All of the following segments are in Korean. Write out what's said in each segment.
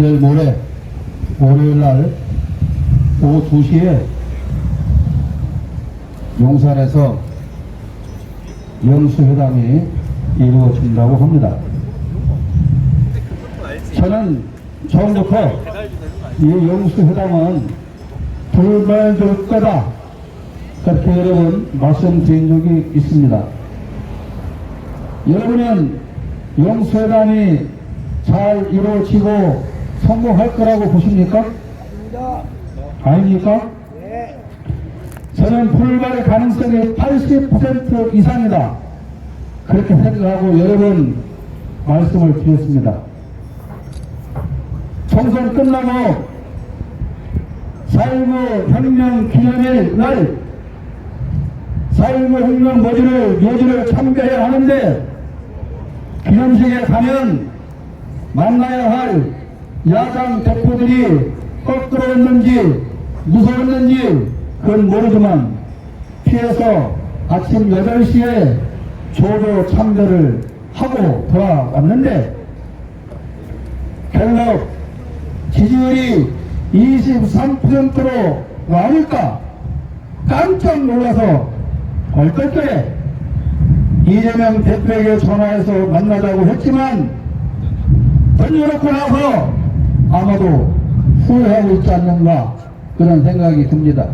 내일 모레 월요일 날 오후 2시에 용산에서 영수회담이 이루어진다고 합니다. 저는 처음부터 이 영수회담은 불발될 거다. 그렇게 여러 번 말씀드린 적이 있습니다. 여러분은 영수회담이 잘 이루어지고 성공할 거라고 보십니까? 아닙니까? 저는 불발의 가능성이 80% 이상이다. 그렇게 생각하고 여러 번 말씀을 드렸습니다. 총선 끝나고 4.19 혁명 기념일 날4.19 혁명 모지를, 묘지를 참배해야 하는데 기념식에 가면 만나야 할 야당 대표들이 꺾들어왔는지 무서웠는지 그건 모르지만 피해서 아침 8시에 조조 참배를 하고 돌아왔는데 결국 지지율이 23%로 나오니까 깜짝 놀라서 얼떨결에 이재명 대표에게 전화해서 만나자고 했지만 던져놓고 나서 아마도 후회하고 있지 않는가 그런 생각이 듭니다.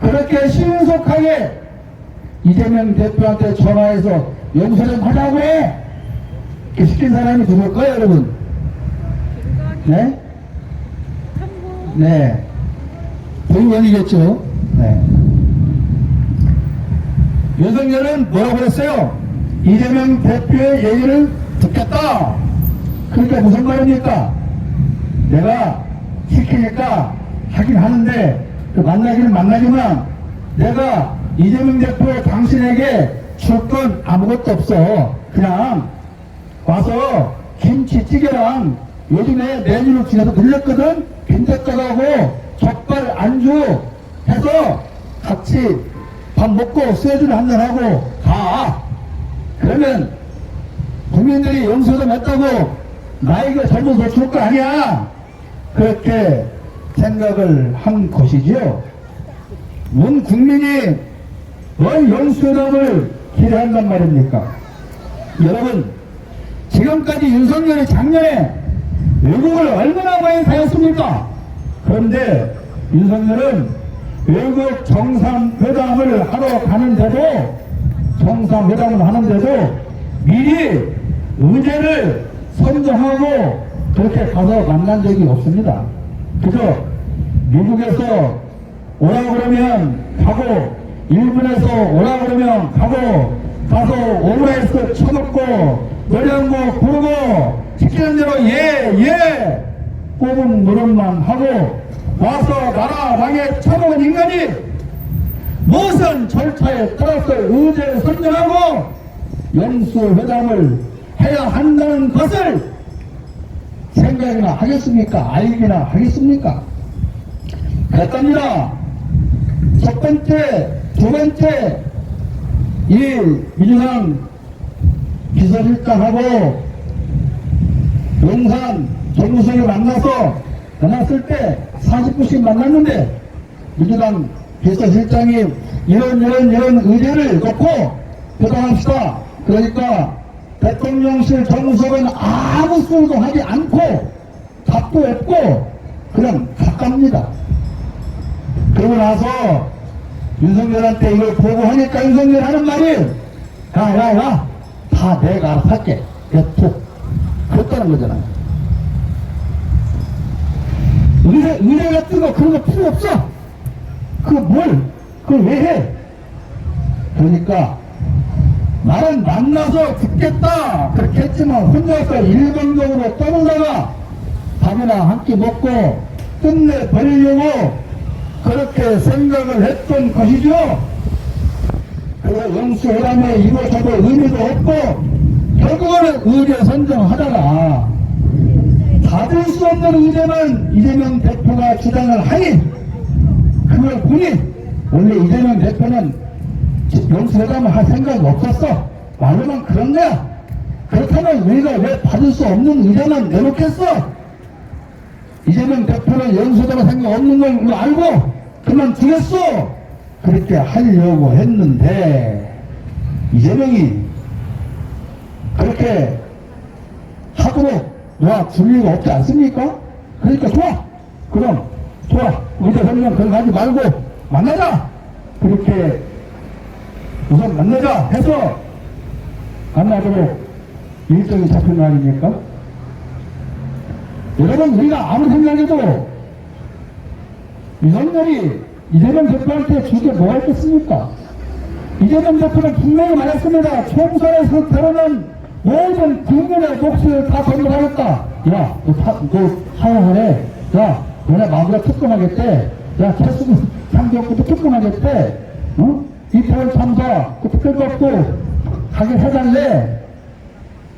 그렇게 신속하게 이재명 대표한테 전화해서 용서 좀 하자고 해! 이렇게 시킨 사람이 누굴까요, 여러분? 네? 네. 부의원이겠죠? 네. 윤석열은 뭐라고 그랬어요? 이재명 대표의 얘기를 듣겠다. 그러니까 무슨 말입니까? 내가 시키니까 하긴 하는데 그 만나기는 만나지만 내가 이재명 대표 당신에게 줄 건 아무것도 없어. 그냥 와서 김치찌개랑 요즘에 메뉴를 중에서 늘렸거든? 빈대떡하고 족발 안주 해서 같이 밥 먹고 소주를 한잔하고 가. 그러면 국민들이 용서도 냈다고 나에게 젊어서 줄거 아니야. 그렇게 생각을 한 것이지요. 문 국민이 뭘 영수회담을 기대한단 말입니까? 여러분, 지금까지 윤석열이 작년에 외국을 얼마나 많이 다녔습니까? 그런데 윤석열은 외국 정상회담을 하러 가는데도 정상회담을 하는데도 미리 의제를 선정하고 그렇게 가서 만난 적이 없습니다. 그저 미국에서 오라 그러면 가고 일본에서 오라 그러면 가고 가서 오므라이스 쳐먹고 노래 한곡 부르고 시키는 대로 예예 뽑은 노릇만 하고 와서 나라 망에 처먹은 인간이 무슨 절차에 따라서 의제를 선정하고 영수회담을 해야 한다는 것을 생각이나 하겠습니까? 알기나 하겠습니까? 그랬답니다. 첫 번째, 두 번째, 이 민주당 비서실장하고 용산 정무성이 만나서 만났을 때 40분씩 만났는데 민주당 비서실장이 이런 이런 이런 의제를 놓고 회담합시다. 그러니까 대통령실 정무석은 아무 소리도 하지 않고 답도 없고 그냥 가깝니다. 그러고 나서 윤석열한테 이걸 보고하니까 윤석열 하는 말이 야야야 다 내가 알아서 할게. 툭 그랬다는 거잖아요 의뢰, 의뢰 같은 거 그런 거 필요 없어. 그거 뭘 그걸 왜 해? 그러니까 나는 만나서 듣겠다 그렇게 했지만 혼자서 일방적으로 떠들다가 밥이나 한 끼 먹고 끝내버리려고 그렇게 생각을 했던 것이죠. 그래서 영수회담에 이것저것 의미도 없고 결국은 의제 선정하다가 받을 수 없는 의제는 이재명 대표가 주장을 하니 그걸 보니 원래 이재명 대표는 영수회담을 할 생각이 없었어. 말로만 그런 거야. 그렇다면 우리가 왜 받을 수 없는 의제만 내놓겠어? 이재명 대표는 연수대로 생각 없는 걸 알고 그만 두겠어 그렇게 하려고 했는데 이재명이 그렇게 하도록 놓아줄 리가 없지 않습니까? 그러니까 좋아 그럼 좋아 우리 대통령 그거 하지 말고 만나자 그렇게 우선 만나자 해서 만나도록 일정이 잡힌 거 아닙니까? 여러분 우리가 아무 생각해도 윤석열이 이재명 대표한테 주게 뭐가 있겠습니까? 이재명 대표는 분명히 말했습니다. 총선의 상태로는 모든 국민의 목숨을 다 건너가겠다. 야, 너, 타, 너 하야하래. 야, 너네 마누라 특검하겠대. 야, 최수근 상경부도 특검하겠대. 어? 이태원 참사, 그 특별법도 가게 해달래.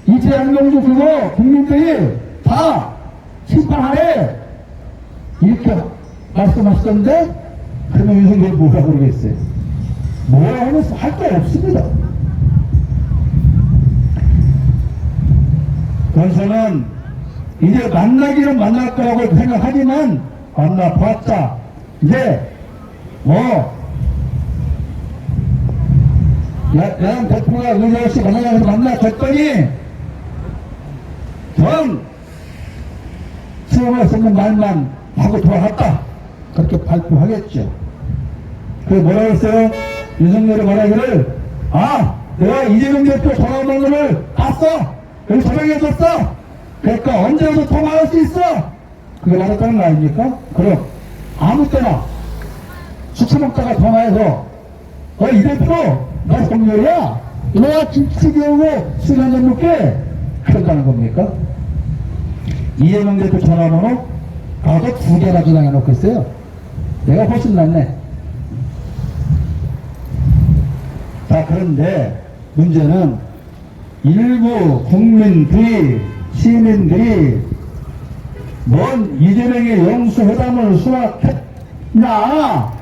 이재명 정부 그거 국민들이 다 심판하래. 이렇게 말씀하시던데, 그러면 윤석열이 뭐라 그러겠어요? 뭐라 하면서 할 게 없습니다. 그래서는 이제 만나기는 만날 거라고 생각하지만 만나봤자 이제 뭐 야, 야당 대표가 의정씨 만나서 만나줬더니 전 수험에 쓰는 말만 하고 돌아갔다 그렇게 발표하겠죠. 그 뭐라 그랬어요? 윤석열이 말하기를 아 내가 이재명 대표 전화번호를 땄어 여기 전화해줬어 그러니까 언제라도 통화할 수 있어 그게 말했다는 거 아닙니까? 그럼 아무 때나 술 처먹다가 전화해서 어이 대표 김치찌개 오고 술 한잔 먹게 그런다는 겁니까? 이재명 대표 전화번호 가서 두 개나 저장해 놓고 있어요 내가 훨씬 낫네 자, 그런데 문제는 일부 국민들이, 시민들이 뭔 이재명의 영수회담을 수락했냐?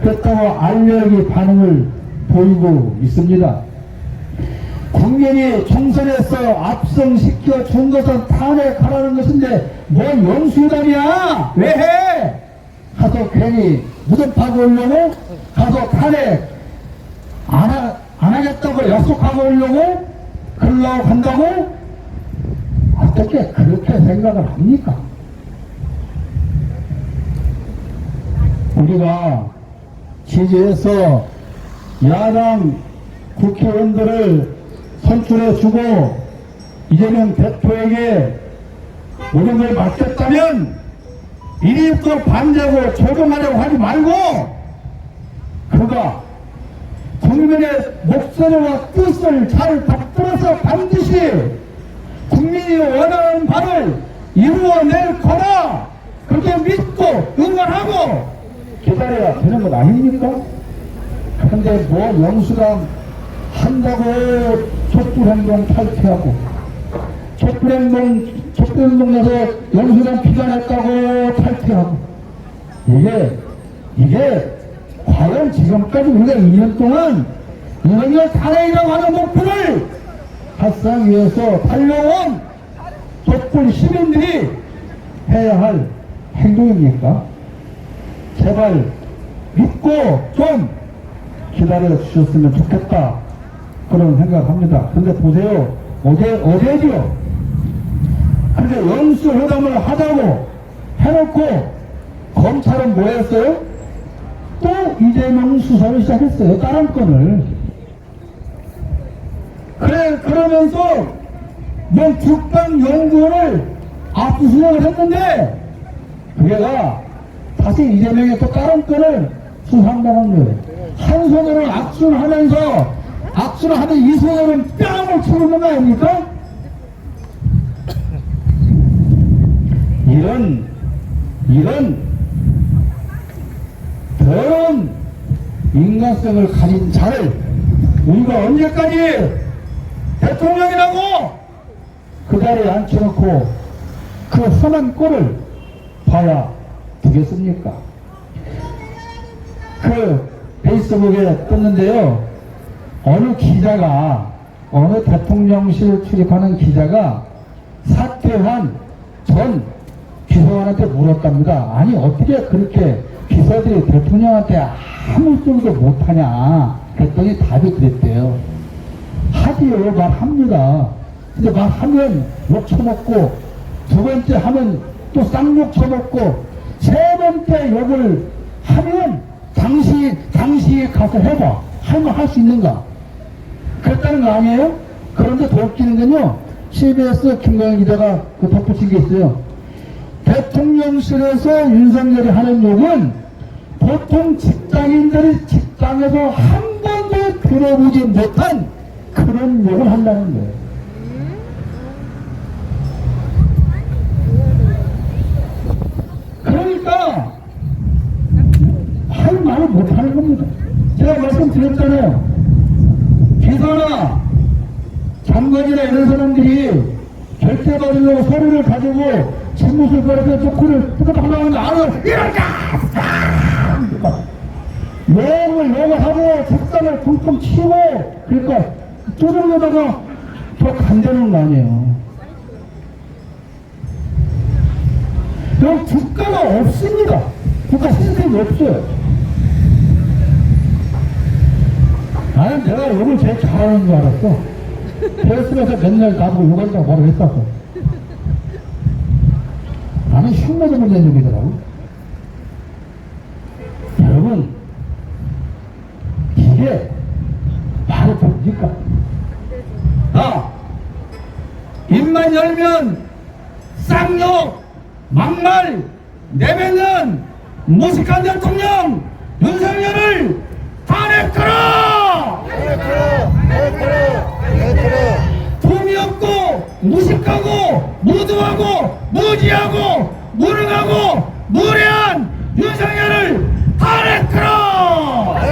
그렇다고 알력이 반응을 보이고 있습니다. 국민이 총선에서 압승시켜 준 것은 탄핵하라는 것인데 뭔 영수회담이야? 왜 해? 가서 괜히 무덤 파고 오려고 가서 탄핵 안, 하, 안 하겠다고 약속하고 오려고 그러려고 간다고 어떻게 그렇게 생각을 합니까? 우리가 지지해서 야당 국회의원들을 선출해 주고 이재명 대표에게 모든 걸 맡겼다면 이리부터 반대하고 적용하려고 하지 말고 그가 국민의 목소리와 뜻을 잘 받들어서 반드시 국민이 원하는 바를 이루어낼 거라 그렇게 믿고 응원하고 기다려야 되는 것 아닙니까? 근데 뭐 영수당 한다고 촛불행동 탈퇴하고 촛불행동 촛불행동 내서 영수당 비관했다고 탈퇴하고 이게 이게 과연 지금까지 우리가 2년 동안 윤석열 탄핵이라고 하는 목표를 달성하기 위해서 달려온 촛불 시민들이 해야 할 행동입니까? 제발 믿고 좀 기다려 주셨으면 좋겠다. 그런 생각합니다. 근데 보세요. 어제, 어제죠. 근데 영수회담을 하자고 해놓고 검찰은 뭐 했어요? 또 이재명 수사를 시작했어요. 다른 건을. 그래, 그러면서 뭐 국방연구원을 압수수색을 했는데 그게가 다시 이재명이 또 다른 건을 수사한다는 거예요. 한 손으로 악수를 하면서 악수를 하면 이 손으로는 뺨을 치고 있는 거 아닙니까? 이런, 이런 더러운 인간성을 가진 자를 우리가 언제까지 대통령이라고 그 자리에 앉혀놓고 그 험한 꼴을 봐야 되겠습니까? 그 페이스북에 떴는데요. 어느 기자가 어느 대통령실 출입하는 기자가 사퇴한 전 기관한테 물었답니다. 아니 어떻게 그렇게 비서들이 대통령한테 아무 소리도 못하냐 그랬더니 답이 그랬대요. 하지요 말합니다. 근데 말하면 욕 처먹고 두 번째 하면 또 쌍욕 처먹고 세 번째 욕을 하면 당시 당시에 가서 해봐 하면 할수 있는가? 그랬다는 거 아니에요? 그런데 더 웃기는 건요 CBS 김광현 기자가 그 덧붙인 게 있어요. 대통령실에서 윤석열이 하는 욕은 보통 직장인들이 직장에서 한 번도 들어보지 못한 그런 욕을 한다는 거예요. 그러니까 할 말을 못하는 겁니다. 제가 말씀드렸잖아요. 기사나 장관이나 이런 사람들이 절대 받으려고 서류를 가지고 집무실 거리에서 조크를 뜯어박는 거 알아. 이럴까! 욕을 욕을 하고 책상을 퉁퉁 치고 그러니까 뚜껑에다가 더 간다는 거 아니에요. 그럼 국가가 없습니다. 국가 시스템이 없어요. 나는 내가 욕을 제일 잘하는 줄 알았어. 페이스에서 맨날 나보고 욕한다고 바로 했었어. 나는 흉내도 못 내는 욕이더라고. 여러분, 이게 바로 뭡니까? 아, 입만 열면 쌍욕, 막말, 내뱉는 무식한 대통령 윤석열을 탄핵하라! 품이 없고 무식하고 무도하고 무지하고 무능하고 무례한 윤석열을 탈핵하라!